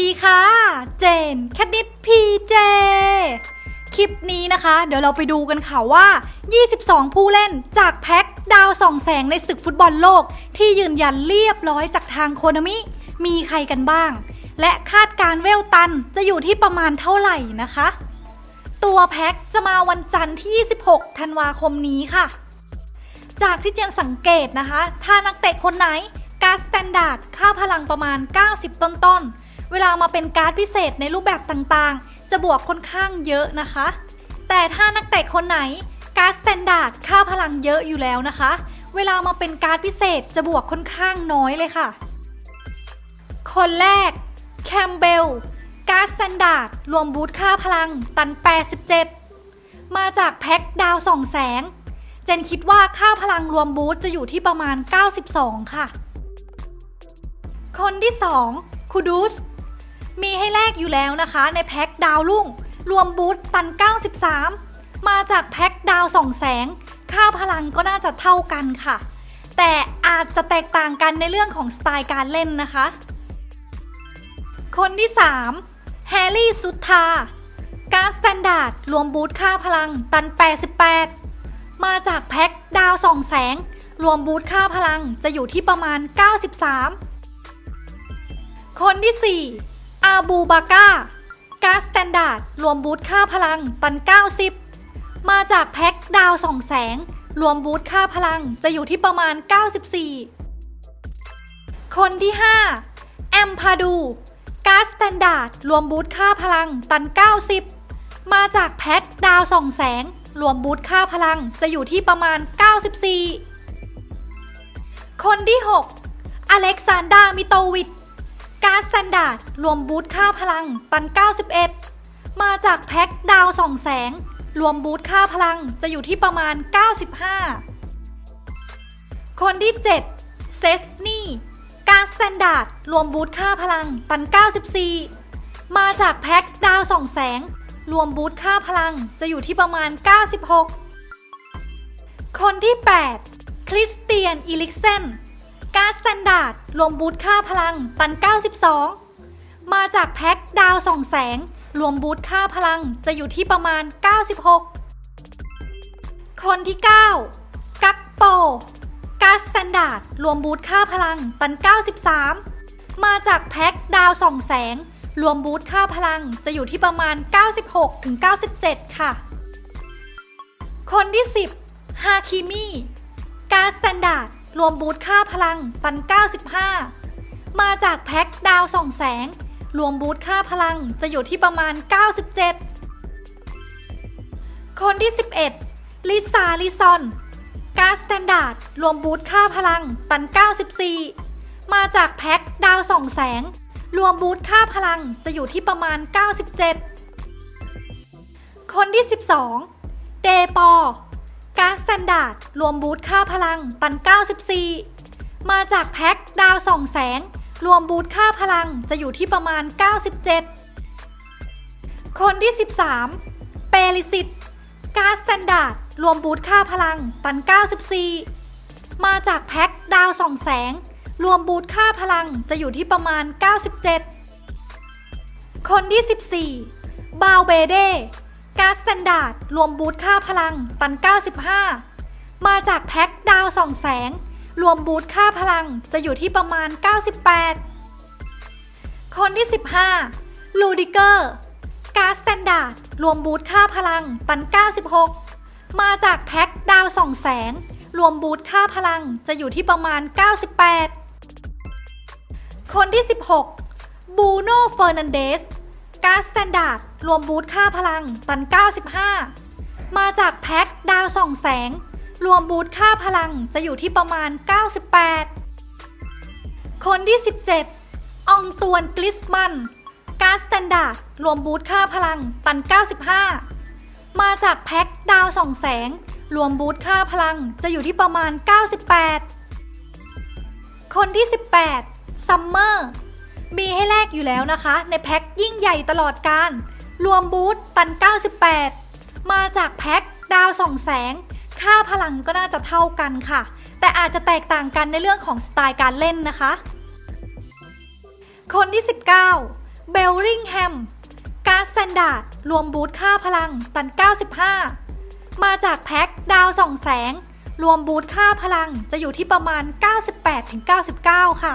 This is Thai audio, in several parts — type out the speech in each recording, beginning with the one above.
ดีค่ะ เจนแคทนิดพีเจ คลิปนี้นะคะ เดี๋ยวเราไปดูกันค่ะว่า 22 ผู้เล่นจากแพ็คดาวส่องแสงในศึกฟุตบอลโลก ที่ยืนยันเรียบร้อยจากทางโคนามิ มีใครกันบ้าง และคาดการเวลตันจะอยู่ที่ประมาณเท่าไหร่นะคะ ตัวแพ็คจะมาวันจันทร์ที่ 26 ธันวาคมนี้ค่ะ จากที่เจนสังเกตนะคะ ถ้านักเตะคนไหนการ์สแตนดาร์ดค่าพลังประมาณ 90 ต้นๆ เวลามาเป็นการ์ดพิเศษในรูปแบบต่างๆ จะบวกค่อนข้างเยอะนะคะ แต่ถ้านักเตะคนไหนการ์ดสแตนดาร์ดค่าพลังเยอะอยู่แล้วนะคะ เวลามาเป็นการ์ดพิเศษจะบวกค่อนข้างน้อยเลยค่ะ คนแรกแคมเบลการ์ดสแตนดาร์ดรวมบูทค่าพลังตัน 87 มาจากแพ็คดาวส่องแสง เจนคิดว่าค่าพลังรวมบูทจะอยู่ที่ประมาณ 92 ค่ะ คนที่ 2คูดูส มีให้แลกอยู่แล้วนะคะในแพ็คดาวรุ่ง รวมบูทตัน 93 มาจากแพ็คดาวส่องแสง ค่าพลังก็น่าจะเท่ากันค่ะ แต่อาจจะแตกต่างกันในเรื่องของสไตล์การเล่นนะคะ คนที่ 3 แฮร์รี่สุธาการ์ดสแตนดาร์ดรวมบูทค่าพลังตัน 88 มาจากแพ็คดาวส่องแสง รวมบูทค่าพลังจะอยู่ที่ประมาณ 93 คนที่ 4 อาบูบาก้าการ์ดสแตนดาร์ดรวมบูทค่าพลังตัน 90 มาจากแพ็คดาวส่องแสง รวมบูทค่าพลังจะอยู่ที่ประมาณ 94 คนที่ 5 แอมพาดูการ์ดสแตนดาร์ดรวมบูทค่าพลังตัน 90 มาจากแพ็คดาวส่องแสง รวมบูทค่าพลังจะอยู่ที่ประมาณ 94 คนที่ 6 อเล็กซานดรามิโตวิช การ์ดสแตนดาร์ดรวมบูทค่าพลังตัน 91 มาจากแพ็คดาวส่องแสง รวมบูทค่าพลังจะอยู่ที่ประมาณ 95 คนที่ 7 เซสนีการ์ดสแตนดาร์ดรวมบูทค่าพลังตัน 94 มาจากแพ็คดาวส่องแสง รวมบูทค่าพลังจะอยู่ที่ประมาณ 96 คนที่ 8 คริสเตียนอีลิกเซน ก๊าร์ดสแตนดาร์ดรวมบูทค่าพลัง ตัน 92 มาจากแพ็คดาวส่องแสง รวมบูทค่าพลังจะอยู่ที่ประมาณ 96 คนที่ 9 กักโปก๊าร์ดสแตนดาร์ดรวมบูทค่าพลัง ตัน 93 มาจากแพ็คดาวส่องแสง รวมบูทค่าพลังจะอยู่ที่ประมาณ 96ถึง97 ค่ะ คนที่ 10 ฮาคิมิก๊าร์ดสแตนดาร์ด รวมบูทค่าพลังตัน 95 มาจากแพ็คดาวส่องแสง รวมบูทค่าพลังจะอยู่ที่ประมาณ 97 คนที่ 11 ลิซาลิซอน การสแตนดาร์ดรวมบูทค่าพลังตัน 94 มาจากแพ็คดาวส่องแสง รวมบูทค่าพลังจะอยู่ที่ประมาณ 97 คนที่ 12 เดปอ การ์ดสแตนดาร์ดรวมบูทค่าพลังตัน 94 มาจากแพ็คดาวส่องแสง รวมบูทค่าพลังจะอยู่ที่ประมาณ 97 คนที่ 13 เปริสิตการ์ดสแตนดาร์ดรวมบูทค่าพลังตัน 94 มาจากแพ็คดาวส่องแสง รวมบูทค่าพลังจะอยู่ที่ประมาณ 97 คนที่ 14 บาวเบเด การ์ดสแตนดาร์ดรวมบูทค่าพลัง ตัน 95 มาจากแพ็คดาวส่องแสง รวมบูทค่าพลังจะอยู่ที่ประมาณ 98 คนที่ 15 ลูดิเกอร์การ์ดสแตนดาร์ดรวมบูทค่าพลัง ตัน 96 มาจากแพ็คดาวส่องแสง รวมบูทค่าพลังจะอยู่ที่ประมาณ 98 คนที่ 16 บูโน่เฟอร์นันเดส การ์ดสแตนดาร์ดรวมบูทค่าพลังตัน 95 มาจากแพ็คดาวส่องแสง รวมบูทค่าพลังจะอยู่ที่ประมาณ 98 คนที่ 17อองตวนกลิสมันการ์ดสแตนดาร์ดรวมบูทค่าพลังตัน 95 มาจากแพ็คดาวส่องแสง รวมบูทค่าพลังจะอยู่ที่ประมาณ 98 คนที่ 18 ซัมเมอร์ มีให้แลกอยู่แล้วนะคะ ในแพ็คยิ่งใหญ่ตลอดการ รวมบูทตัน 98 มาจากแพ็คดาวส่องแสง ค่าพลังก็น่าจะเท่ากันค่ะ แต่อาจจะแตกต่างกันในเรื่องของสไตล์การเล่นนะคะ คนที่ 19 เบลลิงแฮมการ์ดสแตนดาร์ดรวมบูทค่าพลังตัน 95 มาจากแพ็คดาวส่องแสง รวมบูทค่าพลังจะอยู่ที่ประมาณ 98-99 ค่ะ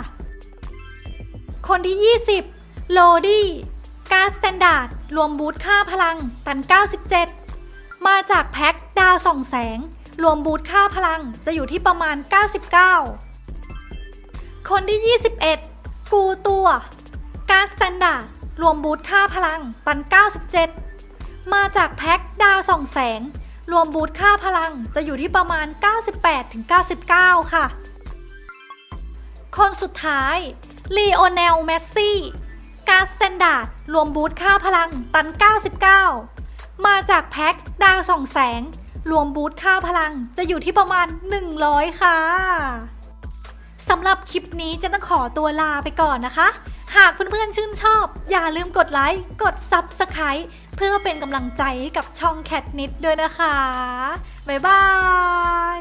คนที่ 20 โลดี้การ์สแตนดาร์ดรวมบูทค่าพลัง ตัน 97 มาจากแพ็คดาวส่องแสง รวมบูทค่าพลังจะอยู่ที่ประมาณ 99 คนที่ 21 กูตัวการสแตนดาร์ดรวมบูทค่าพลัง ตัน 97 มาจากแพ็คดาวส่องแสง รวมบูทค่าพลังจะอยู่ที่ประมาณ 98-99 ค่ะ คนสุดท้าย ลีโอเนลเมสซี่การสแตนดาร์ดรวมบูทค่าพลังตัน 99 มาจากแพ็คดาวส่องแสง รวมบูทค่าพลังจะอยู่ที่ประมาณ 100 ค่ะสำหรับคลิปนี้จะต้องขอตัวลาไปก่อนนะคะ หากเพื่อนๆชื่นชอบ อย่าลืมกดไลค์ กด Subscribe เพื่อเป็นกำลังใจกับช่องแคทนิดด้วยนะคะ บ๊ายบาย